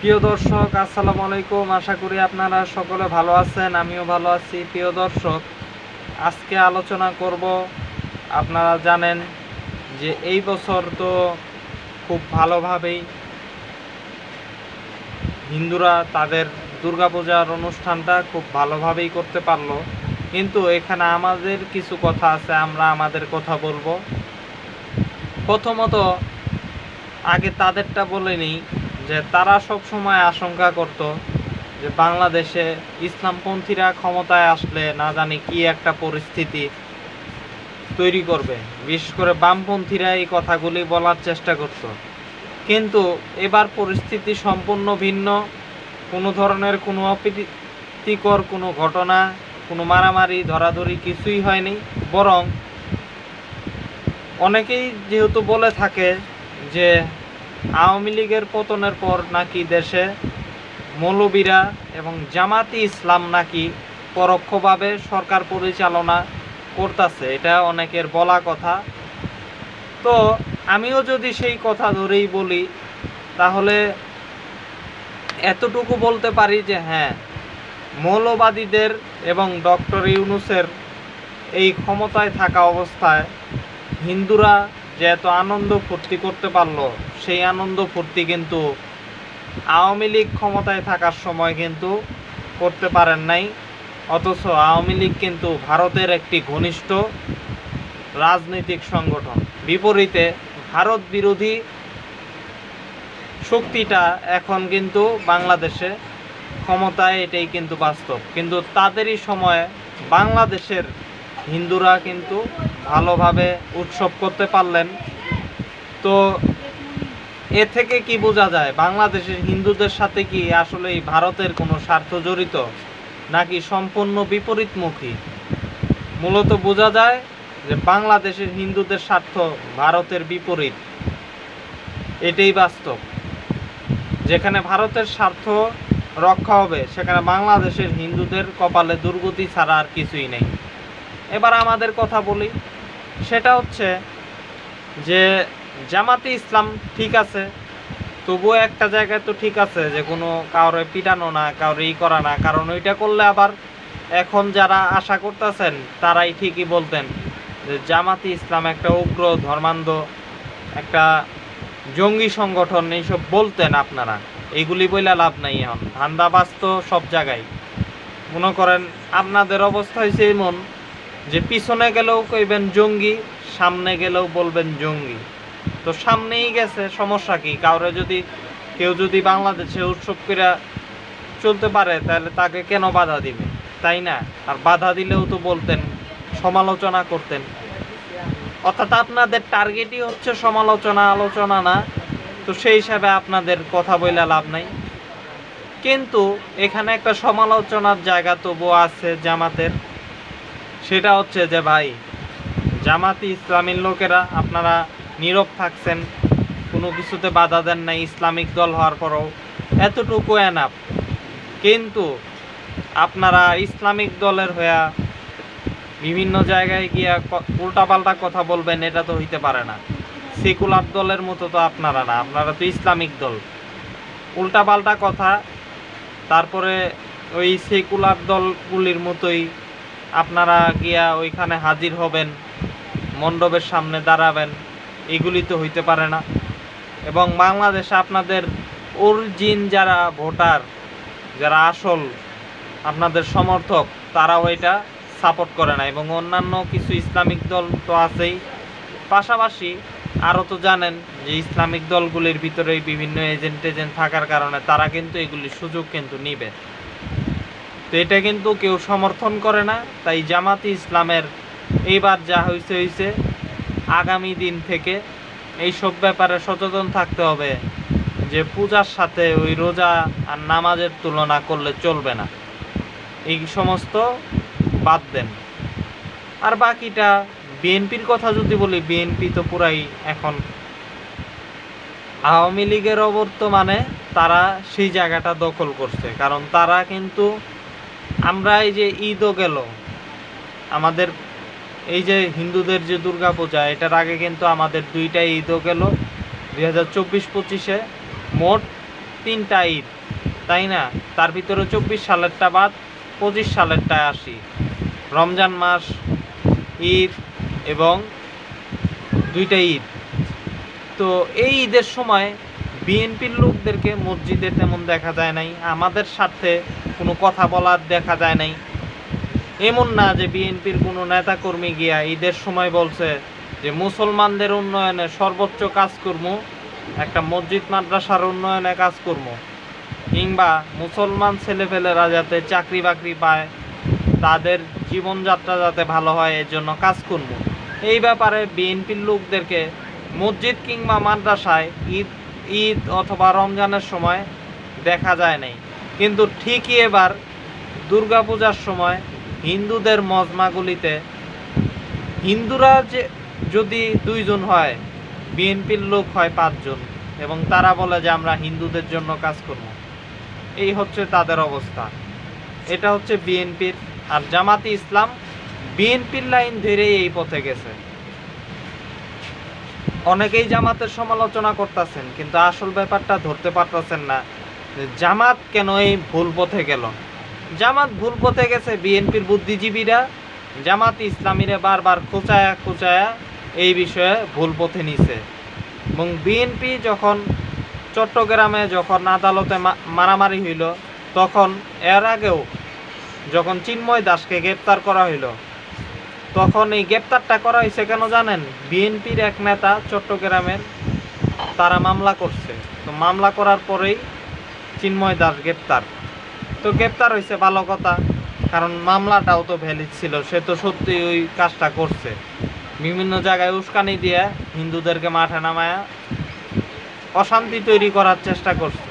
প্রিয় দর্শক, আসসালামু আলাইকুম। আশা করি আপনারা সকলে ভালো আছেন, আমিও ভালো আছি। প্রিয় দর্শক, আজকে আলোচনা করব, আপনারা জানেন যে এই বছর তো খুব ভালোভাবেই হিন্দুরা তাদের দুর্গাপূজার অনুষ্ঠানটা খুব ভালোভাবেই করতে পারল। কিন্তু এখানে আমাদের কিছু কথা আছে, আমরা আমাদের কথা বলব। প্রথমত, আগে তাদেরটা বলে নিই যে তারা সব সময় আশঙ্কা করত যে বাংলাদেশে ইসলামপন্থীরা ক্ষমতায় আসলে না জানি কি একটা পরিস্থিতি তৈরি করবে। বিশেষ করে বামপন্থীরা এই কথাগুলি বলার চেষ্টা করত। কিন্তু এবার পরিস্থিতি সম্পূর্ণ ভিন্ন। কোনো ধরনের কোনো অপ্রীতিকর কোনো ঘটনা, কোনো মারামারি, ধরাধরি কিছুই হয়নি। বরং অনেকেই যেহেতু বলে থাকে যে আওয়ামী লীগের পতনের পর নাকি দেশে মৌলবীরা এবং জামাতি ইসলাম নাকি পরোক্ষভাবে সরকার পরিচালনা করতেছে, এটা অনেকের বলা কথা। তো আমিও যদি সেই কথা ধরেই বলি, তাহলে এতটুকু বলতে পারি যে হ্যাঁ মৌলবাদীদের এবং ডক্টর ইউনুসের এই ক্ষমতায় থাকা অবস্থায় হিন্দুরা যে এত আনন্দ ফুর্তি করতে পারল, সেই আনন্দ ফুর্তি কিন্তু আওয়ামী লীগ ক্ষমতায় থাকার সময় কিন্তু করতে পারেন নাই। অথচ আওয়ামী লীগ কিন্তু ভারতের একটি ঘনিষ্ঠ রাজনৈতিক সংগঠন। বিপরীতে ভারত বিরোধী শক্তিটা এখন কিন্তু বাংলাদেশে ক্ষমতায় এটাই কিন্তু বাস্তব। কিন্তু তাদেরই সময়ে বাংলাদেশের হিন্দুরা কিন্তু ভালোভাবে উৎসব করতে পারলেন। তো এ থেকে কি বোঝা যায়, বাংলাদেশের হিন্দুদের সাথে কি আসলে ভারতের কোনো স্বার্থ জড়িত, নাকি সম্পূর্ণ বিপরীতমুখী? মূলত বোঝা যায় যে বাংলাদেশের হিন্দুদের স্বার্থ ভারতের বিপরীত। এটাই বাস্তব। যেখানে ভারতের স্বার্থ রক্ষা হবে, সেখানে বাংলাদেশের হিন্দুদের কপালে দুর্গতি ছাড়া আর কিছুই নেই। এবার আমাদের কথা বলি। সেটা হচ্ছে যে, জামাতি ইসলাম ঠিক আছে, তবুও একটা জায়গায় তো ঠিক আছে যে, কোনো কাউরে পিটানো না কারোর ই করা না, কারণ ওইটা করলে আবার এখন যারা আশা করতেছেন, তারাই ঠিকই বলতেন যে, জামাতি ইসলাম একটা উগ্র ধর্মান্ধ, একটা জঙ্গি সংগঠন, এইসব বলতেন আপনারা। এইগুলি বইলা লাভ নাই এখন। ধান্দাবাজ তো সব জায়গায়। মনে করেন, আপনাদের অবস্থা হয়েছে এমন যে পিছনে গেলেও কইবেন জঙ্গি, সামনে গেলেও বলবেন জঙ্গি। তো সামনেই গেছে, সমস্যা কি? কাউরে যদি, কেউ যদি বাংলাদেশে উৎসব করে চলতে পারে, তাহলে তাকে কেন বাধা দিবে? তাই না? আর বাধা দিলেও তো বলতেন, সমালোচনা করতেন। অর্থাৎ আপনাদের টার্গেটই হচ্ছে সমালোচনা, আলোচনা না। তো সেই হিসাবে আপনাদের কথা বইলে লাভ নাই। কিন্তু এখানে একটা সমালোচনার জায়গা তবুও আছে জামাতের। সেটা হচ্ছে যে ভাই, জামাতি ইসলামীর লোকেরা আপনারা নীরব থাকছেন, কোনো কিছুতে বাধা দেন নাই, ইসলামিক দল হওয়ার পরেও। এতটুকু এনাপ কিন্তু আপনারা ইসলামিক দলের হইয়া বিভিন্ন জায়গায় গিয়া উল্টাপাল্টা কথা বলবেন, এটা তো হইতে পারে না। সেকুলার দলের মতো তো আপনারা না, আপনারা তো ইসলামিক দল। উল্টাপাল্টা কথা, তারপরে ওই সেকুলার দলগুলির মতোই আপনারা গিয়া ওইখানে হাজির হবেন, মণ্ডপের সামনে দাঁড়াবেন, এগুলি তো হইতে পারে না। এবং বাংলাদেশে আপনাদের অরিজিন যারা ভোটার, যারা আসল আপনাদের সমর্থক, তারাও এটা সাপোর্ট করে না। এবং অন্যান্য কিছু ইসলামিক দল তো আছেই। পাশাপাশি আরও তো জানেন যে ইসলামিক দলগুলির ভিতরে বিভিন্ন এজেন্ট এজেন্ট থাকার কারণে তারা কিন্তু এগুলির সুযোগ কিন্তু নিবে। তো এটা কিন্তু কেউ সমর্থন করে না। তাই জামাতি ইসলামের এইবার যা হয়েছে হয়েছে আগামী দিন থেকে এই সব ব্যাপারে সচেতন থাকতে হবে যে পূজার সাথে ওই রোজা আর নামাজের তুলনা করলে চলবে না। এই সমস্ত বাদ দেন। আর বাকিটা বিএনপির কথা যদি বলি, বিএনপি তো পুরাই এখন আওয়ামী লীগের অবর্তমানে তারা সেই জায়গাটা দখল করছে। কারণ তারা কিন্তু আমরা এই যে ঈদও গেল। আমাদের এই যে হিন্দুদের যে দুর্গা পূজা এটার আগে কিন্তু আমাদের দুইটা ঈদও গেল। দুই হাজার চব্বিশ পঁচিশে মোট তিনটা ঈদ, তাই না? তার ভিতরে চব্বিশ সালেরটা বাদ, পঁচিশ সালেরটায় আসি। রমজান মাস, ঈদ এবং দুইটা ঈদ। তো এই ঈদের সময় বিএনপির লোকদেরকে মসজিদে তেমন দেখা যায় নাই। আমাদের সাথে কোনো কথা বলার দেখা যায় নাই। এমন না যে বিএনপির কোনো নেতাকর্মী গিয়া ঈদের সময় বলছে যে, মুসলমানদের উন্নয়নে সর্বোচ্চ কাজ একটা মসজিদ মাদ্রাসার উন্নয়নে কাজ কিংবা মুসলমান ছেলেপেলেরা যাতে চাকরি বাকরি পায়, তাদের জীবনযাত্রা যাতে ভালো হয়, এর জন্য কাজ এই ব্যাপারে বিএনপির লোকদেরকে মসজিদ কিংবা মাদ্রাসায় ঈদ ঈদ অথবা রমজানের সময় দেখা যায় নাই। কিন্তু ঠিকই এবার দুর্গাপূজার সময় হিন্দুদের মজমাগুলিতে হিন্দুরা যে যদি দুইজন হয়, বিএনপির লোক হয় পাঁচজন এবং তারা বলে যে আমরা হিন্দুদের জন্য কাজ করব। এই হচ্ছে তাদের অবস্থা। এটা হচ্ছে বিএনপির আর জামাতি ইসলাম বিএনপির লাইন ধরেই এই পথে গেছে। অনেকেই জামাতের সমালোচনা করতেছেন, কিন্তু আসল ব্যাপারটা ধরতে পারতেছেন না। জামাত কেন এই ভুল পথে গেল? জামাত ভুল পথে গেছে বিএনপির বুদ্ধিজীবীরা, জামাত ইসলামীরা বারবার খোঁচায়া খোঁচায়া এই বিষয়ে ভুল পথে নিছে। এবং বিএনপি যখন চট্টগ্রামে যখন আদালতে মারামারি হইল, তখন এর আগেও যখন চিন্ময় দাসকে গ্রেপ্তার করা হইল, তখন এই গ্রেপ্তারটা করা হয়েছে কেন জানেন? বিএনপির এক নেতা চট্টগ্রামের, তারা মামলা করছে। তো মামলা করার পরেই চিন্ময় দাস গ্রেপ্তার। তো গ্রেপ্তার হয়েছে ভালো কথা, কারণ মামলাটাও তো ভ্যালিড ছিল, সে তো সত্যি ওই কাজটা করছে। বিভিন্ন জায়গায় উস্কানি দিয়ে হিন্দুদেরকে মাঠে নামায়া অশান্তি তৈরি করার চেষ্টা করছে।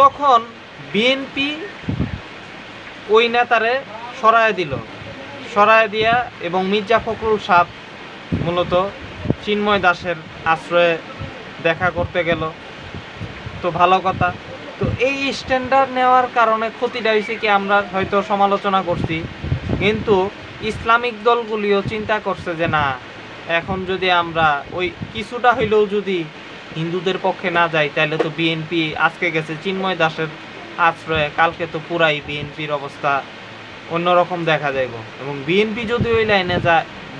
তখন বিএনপি ওই নেতারে সরায় দিল। সরায় দিয়া এবং মির্জা ফখরুল সাহ মূলত চিন্ময় দাসের আশ্রয়ে দেখা করতে গেল। তো ভালো কথা। তো এই স্ট্যান্ডার্ড নেওয়ার কারণে ক্ষতিটা হয়েছে কি আমরা হয়তো সমালোচনা করছি। কিন্তু ইসলামিক দলগুলিও চিন্তা করছে যে না, এখন যদি আমরা ওই কিছুটা হইলেও যদি হিন্দুদের পক্ষে না যাই, তাহলে তো বিএনপি আজকে গেছে চিন্ময় দাসের আশ্রয়ে, কালকে তো পুরাই বিএনপির অবস্থা অন্যরকম দেখা যাইব। এবং বিএনপি যদি ওই লাইনে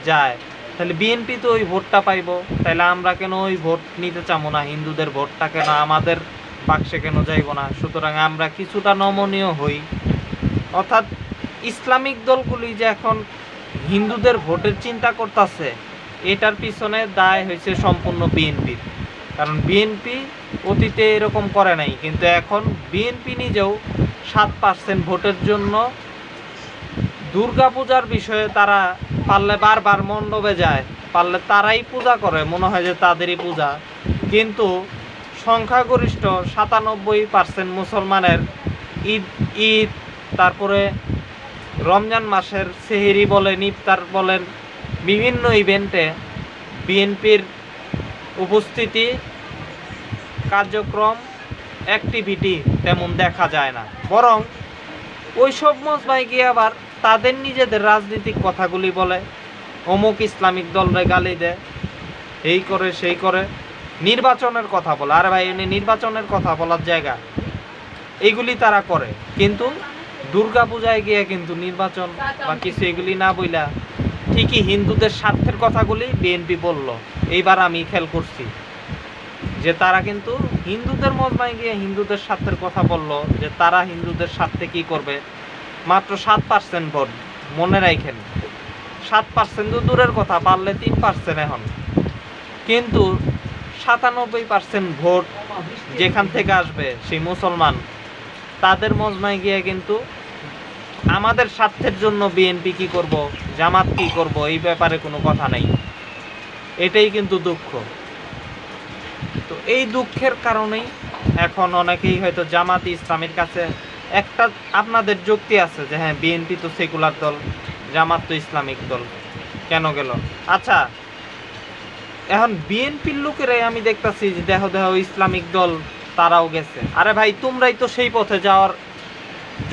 যায় তাহলে বিএনপি তো ওই ভোটটা পাইব। তাহলে আমরা কেন ওই ভোট নিতে চাবো না? হিন্দুদের ভোটটা কেন আমাদের বাক্সে কেন যাইব না? সুতরাং আমরা কিছুটা নমনীয় হই। অর্থাৎ ইসলামিক দলগুলি যে এখন হিন্দুদের ভোটের চিন্তা করতেছে, এটার পিছনে দায় হয়েছে সম্পূর্ণ বিএনপির। কারণ বিএনপি অতীতে এরকম করে নাই, কিন্তু এখন বিএনপি নিজেও সাত পার্সেন্ট ভোটের জন্য দুর্গাপূজার বিষয়ে তারা পারলে বারবার মণ্ডপে যায়, পারলে তারাই পূজা করে, মনে হয় যে তাদেরই পূজা। কিন্তু সংখ্যাগরিষ্ঠ সাতানব্বই পার্সেন্ট মুসলমানের ঈদ ঈদ, তারপরে রমজান মাসের সেহেরি বলেন, ইফতার বলেন, বিভিন্ন ইভেন্টে বিএনপির উপস্থিতি, কার্যক্রম অ্যাক্টিভিটি তেমন দেখা যায় না। বরং ওই সব মজবাই গিয়ে আবার তাদের নিজেদের রাজনৈতিক কথাগুলি বলে, অমুক ইসলামিক দলরে গালি দেয়, এই করে, সেই করে, নির্বাচনের কথা বলে। আরে ভাই, এমনি নির্বাচনের কথা বলার জায়গা এইগুলি তারা করে। কিন্তু দুর্গা পূজায় গিয়ে কিন্তু নির্বাচন বা কিছু এগুলি না বইলা ঠিকই হিন্দুদের স্বার্থের কথাগুলি বিএনপি বলল। এইবার আমি খেয়াল করছি যে তারা কিন্তু হিন্দুদের মজমায় গিয়ে হিন্দুদের স্বার্থের কথা বলল যে তারা হিন্দুদের স্বার্থে কি করবে। মাত্র সাত পার্সেন্ট ভোট, মনে রাখেন সাত পার্সেন্ট তো দূরের কথা, পারলে তিন পার্সেন্ট এখন। কিন্তু সাতানব্বই পার্সেন্ট ভোট যেখান থেকে আসবে, সেই মুসলমান, তাদের মজমায় গিয়ে কিন্তু আমাদের স্বার্থের জন্য বিএনপি কি করব, জামাত কি করব, এই ব্যাপারে কোনো কথা নাই। এটাই কিন্তু দুঃখ। তো এই দুঃখের কারণেই এখন অনেকেই হয়তো জামাত ইসলামের কাছে একটা আপনাদের যুক্তি আছে যে হ্যাঁ বিএনপি তো সেকুলার দল, জামাত তো ইসলামিক দল। কেন গেল? আচ্ছা এখন বিএনপির লোকেরাই আমি দেখতাছি যে দেহ দেহ ইসলামিক দল, তারাও গেছে। আরে ভাই, তোমরাই তো সেই পথে যাওয়ার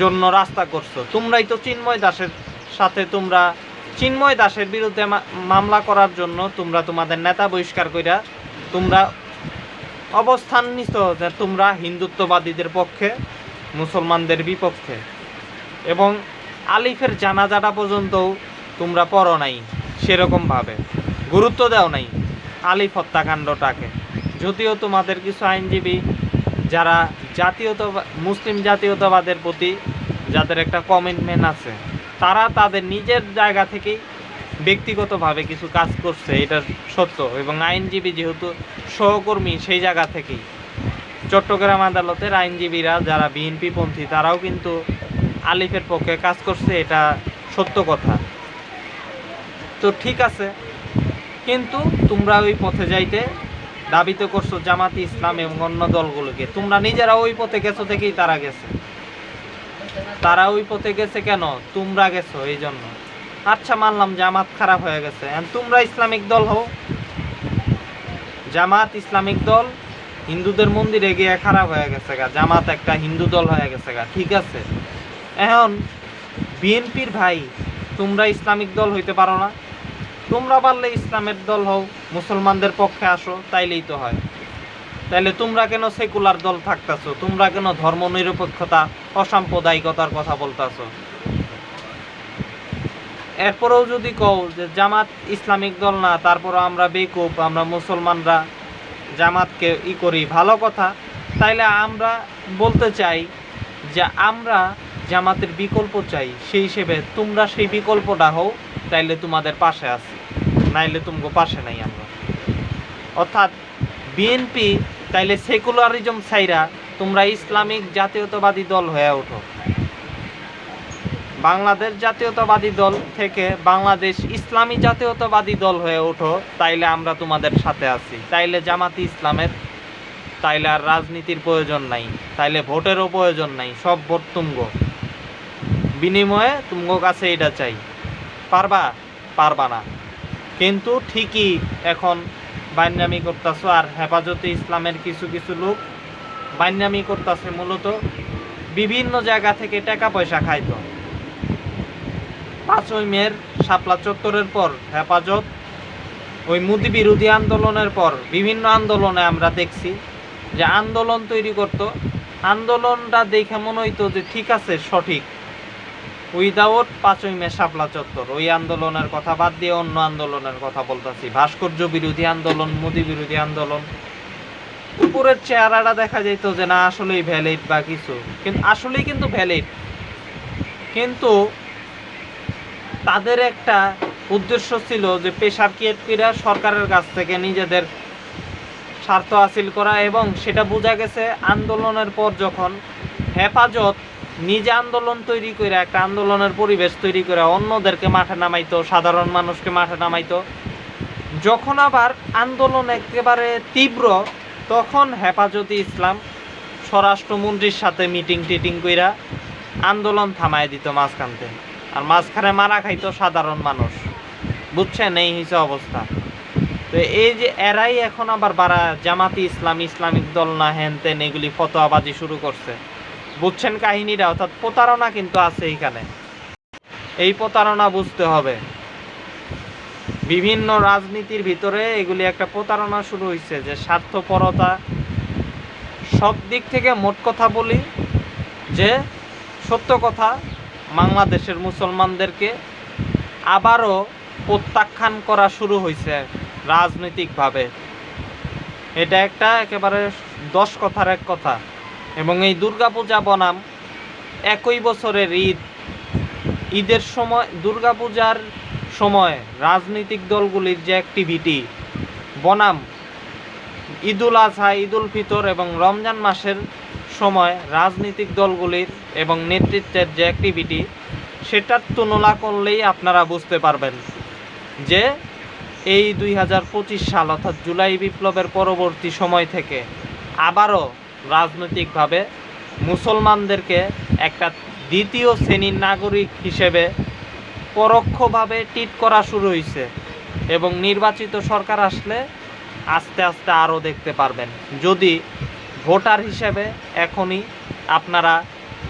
জন্য রাস্তা করছ। তোমরাই তো চিন্ময় দাসের সাথে তোমরা, চিন্ময় দাসের বিরুদ্ধে মামলা করার জন্য তোমরা তোমাদের নেতা বহিষ্কার কইরা তোমরা অবস্থান নিছ যে তোমরা হিন্দুত্ববাদীদের পক্ষে মুসলমানদের বিপক্ষে। এবং আলিফের জানাজাটা পর্যন্তও তোমরা পড়ো নাই সেরকমভাবে। গুরুত্ব দাও নাই আলিফ হত্যাকাণ্ডটাকে। যদিও তোমাদের কিছু আইনজীবী যারা জাতীয়তা মুসলিম জাতীয়তাবাদের প্রতি যাদের একটা কমিটমেন্ট আছে, তারা তাদের নিজের জায়গা থেকেই ব্যক্তিগতভাবে কিছু কাজ করছে এটা সত্য। এবং আইনজীবী যেহেতু সহকর্মী সেই জায়গা থেকেই চট্টগ্রাম আদালতের আইনজীবীরা যারা বিএনপি পন্থী, তারাও কিন্তু আলিফের পক্ষে কাজ করছে, এটা সত্য কথা। তো ঠিক আছে, কিন্তু তোমরা ওই পথে যাইতে দাবি তো করছ জামাতি ইসলাম এবং অন্য দলগুলোকে। তোমরা নিজেরা ওই পথে গেছো থেকেই তারা গেছে। তারা ওই পথে গেছে কেন? তোমরা গেছো এই জন্য আচ্ছা মানলাম জামাত খারাপ হয়ে গেছে। তোমরা ইসলামিক দল হও। জামাত ইসলামিক দল হিন্দুদের মন্দিরে গিয়ে খারাপ হয়ে গেছে গা, জামাত একটা হিন্দু দল হয়ে গেছে গা, ঠিক আছে? এখন বিএনপির ভাই, তোমরা ইসলামিক দল হইতে পারো না। তোমরা পারলে ইসলামের দল হও, মুসলমানদের পক্ষে আসো, তাইলেই তো হয়। তাইলে তোমরা কেন সেকুলার দল থাকতেছো? তোমরা কেন ধর্ম নিরপেক্ষতা অসাম্প্রদায়িকতার কথা বলতাছো? এরপরেও যদি কও যে জামাত ইসলামিক দল না, তারপরও আমরা বেকুব, আমরা মুসলমানরা জামাতকে ই করি, ভালো কথা। তাইলে আমরা বলতে চাই যে আমরা জামাতের বিকল্প চাই, সেই হিসেবে তোমরা সেই বিকল্পটা হও, তাইলে তোমাদের পাশে আছি। নাইলে তুমগো পাশে নাই আমরা। অর্থাৎ বিএনপি তাইলে সেকুলারিজম ছাইরা তোমরা ইসলামিক জাতীয়তাবাদী দল হয়ে ওঠো। বাংলাদেশ জাতীয়তাবাদী দল থেকে বাংলাদেশ ইসলামী জাতীয়তাবাদী দল হয়ে ওঠো, তাইলে আমরা তোমাদের সাথে আছি। তাইলে জামাতি ইসলামের, তাইলে আর রাজনীতির প্রয়োজন নাই, তাইলে ভোটেরও প্রয়োজন নাই, সব ভোট তুমগো। বিনিময়ে তুমগো কাছে এটা চাই। পারবা? পারবা না। কিন্তু ঠিকই এখন বাইনামি করতেছো, আর হেফাজতে ইসলামের কিছু কিছু লোক বাইনামি করতেছে মূলত। বিভিন্ন জায়গা থেকে টাকা পয়সা খাইতো। পাঁচই মের শাপলা চত্বরের পর হেফাজত, ওই মুদি বিরোধী আন্দোলনের পর বিভিন্ন আন্দোলনে আমরা দেখছি যে আন্দোলন তৈরি করতো। আন্দোলনটা দেখে মনে হইতো যে ঠিক আছে, সঠিক। উইদাউট পাঁচই মে শাপলা চত্বর, ওই আন্দোলনের কথা বাদ দিয়ে অন্য আন্দোলনের কথা বলতেছি। ভাস্কর্য বিরোধী আন্দোলন মোদী বিরোধী আন্দোলন। উপরের চেহারাটা দেখা যেত যে না, আসলেই ভ্যালিড বা কিছু। কিন্তু, আসলেই কিন্তু ভ্যালিড কিন্তু তাদের একটা উদ্দেশ্য ছিল যে পেশার কিয়েটপিরা সরকারের কাছ থেকে নিজেদের স্বার্থ হাসিল করা এবং সেটা বোঝা গেছে আন্দোলনের পর যখন হেফাজত নিজে আন্দোলন তৈরি করে, একটা আন্দোলনের পরিবেশ তৈরি করে, অন্যদেরকে মাঠে নামাইতো, সাধারণ মানুষকে মাঠে নামাইতো, যখন আবার আন্দোলন একেবারে তীব্র, তখন হেফাজতে ইসলাম স্বরাষ্ট্রমন্ত্রীর সাথে মিটিং টিটিং কইরা আন্দোলন থামায় দিত মাঝখান থেকে আর মাঝখানে মারা খাইতো সাধারণ মানুষ। বুঝছেন এই হিসে অবস্থা। তো এই যে এরাই এখন আবার বারা জামাতি ইসলাম, ইসলামিক দল না হেন তেন এগুলি ফতোয়াবাজি শুরু করছে। বুঝছেন কাহিনীরা অর্থাৎ প্রতারণা কিন্তু আছে এইখানে। এই প্রতারণা বুঝতে হবে। বিভিন্ন রাজনীতির ভিতরে এগুলি একটা প্রতারণা শুরু হয়েছে যে স্বার্থপরতা। সব দিক থেকে মোট কথা বলি যে সত্য কথা বাংলাদেশের মুসলমানদেরকে আবারও প্রত্যাখ্যান করা শুরু হয়েছে রাজনৈতিকভাবে। এটা একটা একেবারে দশ কথার এক কথা। এবং এই দুর্গাপূজা বনাম একই বছরের ঈদ। ঈদের সময়, দুর্গাপূজার সময় রাজনৈতিক দলগুলির যে অ্যাক্টিভিটি বনাম ঈদুল আজহা, ঈদুল ফিতর এবং রমজান মাসের সময় রাজনৈতিক দলগুলির এবং নেতৃত্বের যে অ্যাক্টিভিটি সেটার তুলনা করলেই আপনারা বুঝতে পারবেন যে এই দুই হাজার পঁচিশ সাল অর্থাৎ জুলাই বিপ্লবের পরবর্তী সময় থেকে আবারও রাজনৈতিকভাবে মুসলমানদেরকে একটা দ্বিতীয় শ্রেণির নাগরিক হিসেবে পরোক্ষভাবে টিট করা শুরু হয়েছে এবং নির্বাচিত সরকার আসলে আস্তে আস্তে আরও দেখতে পারবেন। যদি ভোটার হিসেবে এখনই আপনারা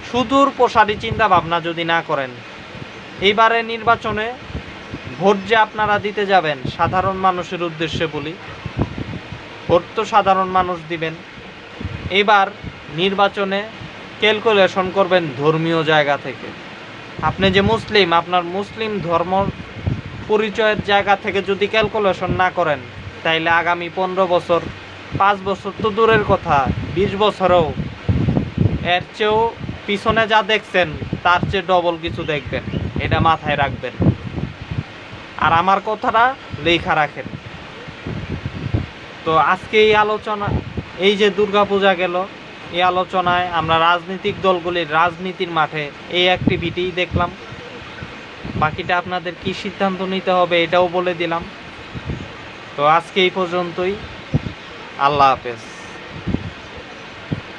সুদূর প্রসারী চিন্তা ভাবনা যদি না করেন, এইবারে নির্বাচনে ভোট যে আপনারা দিতে যাবেন, সাধারণ মানুষের উদ্দেশ্যে বলি, ভোট তো সাধারণ মানুষ দিবেন। এবার নির্বাচনে ক্যালকুলেশন করবেন ধর্মীয় জায়গা থেকে। আপনি যে মুসলিম, আপনার মুসলিম ধর্ম পরিচয়ের জায়গা থেকে যদি ক্যালকুলেশন না করেন, তাইলে আগামী পনেরো বছর পাঁচ বছর তো দূরের কথা, বিশ বছরেও। এর চেয়েও পিছনে যা দেখছেন, তার চেয়ে ডবল কিছু দেখবেন। এটা মাথায় রাখবেন। আর আমার কথাটা লেখা রাখেন। তো আজকে এই আলোচনা, এই যে দুর্গাপূজা গেল, এই আলোচনায় আমরা রাজনৈতিক দলগুলির রাজনীতির মাঠে এই অ্যাক্টিভিটি দেখলাম। বাকিটা আপনাদের কি সিদ্ধান্ত নিতে হবে এটাও বলে দিলাম। তো আজকে এই পর্যন্তই। a lápis.